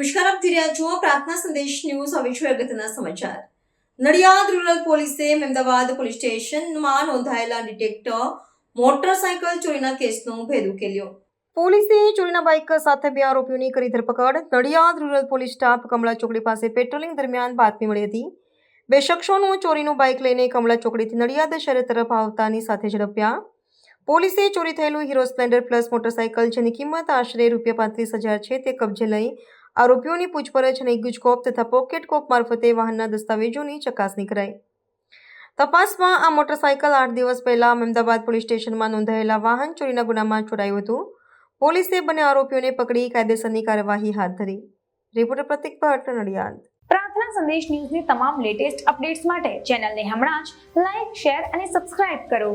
જોઈ રહ્યા છો પ્રાર્થના સંદેશ ન્યૂઝ હવે છે અગત્યના સમાચાર. નડિયાદ રૂરલ પોલીસે મહેમદાવાદ પોલીસ સ્ટેશનમાં નોંધાયેલા ડિટેક્ટર મોટરસાયકલ ચોરીના કેસનો ભેદ ઉકેલ્યો. પોલીસે ચોરીના બાઇક સાથે બે આરોપીઓની કરી ધરપકડ. Nadiad rural police staff Kamla Chokdi પાસે પેટ્રોલિંગ દરમિયાન બાતમી મળી હતી. બે શખ્સોનું ચોરીનું બાઇક લઈને કમળા ચોકડીથી નડિયાદ શહેર તરફ આવતાની સાથે ઝડપ્યા. પોલીસે ચોરી થયેલું હીરો સ્પ્લેન્ડર પ્લસ મોટરસાયકલ, જેની કિંમત આશરે રૂપિયા પાંત્રીસ હજાર છે, તે કબજે લઈ આરોપીઓની પૂછપરછ અને ગુજકોપ તથા પોકેટ કોપ મારફતે વાહનના દસ્તાવેજોની ચકાસણી કરાઈ. તપાસમાં આ મોટરસાયકલ આઠ દિવસ પહેલા અમદાવાદ પોલીસ સ્ટેશનમાં નોંધાયેલા વાહન ચોરીના ગુનામાં છોડાયું હતું. પોલીસે બંને આરોપીઓને પકડી કાયદેસરની કાર્યવાહી હાથ ધરી. રિપોર્ટર પ્રતિક ભટ્ટ, નડિયાદ. પ્રાર્થના સંદેશ ન્યૂઝની તમામ લેટેસ્ટ અપડેટ્સ માટે ચેનલને હમણાં જ લાઈક શેર અને સબસ્ક્રાઇબ કરો.